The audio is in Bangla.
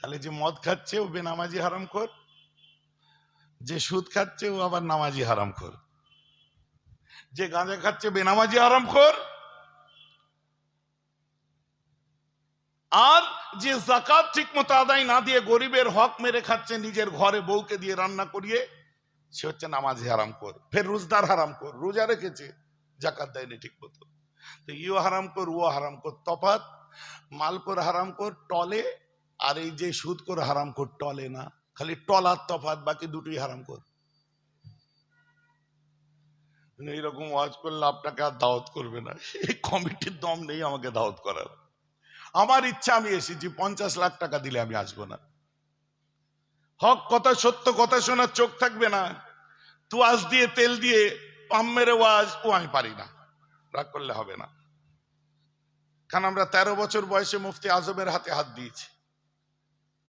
তাহলে যে মদ খাচ্ছে ও বেনামাজি হারাম কর যে সুদ খাচ্ছে ও আবার নামাজি হারাম কর যে গাঁজা খাচ্ছে বেনামাজি হারাম কর আর যে জাকাত ঠিক মতো আদায় না দিয়ে গরিবের হক মেরে খাচ্ছে নিজের ঘরে বউকে দিয়ে রান্না করিয়ে, সে হচ্ছে নামাজি হারাম কর ফের রোজদার হারাম কর রোজা রেখেছে জাকাত দেয়নি ঠিক মতো তো ইও হারাম কর ও হারাম কর তফাত মাল হারাম কর টলে আর এই যে সুদ করে, হারাম কর, টলে না। খালি টলার তফাত বাকি দুটোই হারাম কর। মানে এইরকম ওয়াজ করলে আপনাকে আর দাওয়াত করবে না। এই কমিটির দম নেই আমাকে দাওয়াত করার। আমার ইচ্ছা, আমি এসেছি, পঞ্চাশ লাখ টাকা দিলে আমি আসব না। হক কথা, সত্য কথা শোনার চোখ থাকবে না। তুয়াজ দিয়ে, তেল দিয়ে, পাম মেরে ওয়াজ, ও আমি পারি না। রাগ করলে হবে না। কারণ আমরা তেরো বছর বয়সে মুফতি আজমের হাতে হাত দিয়েছি।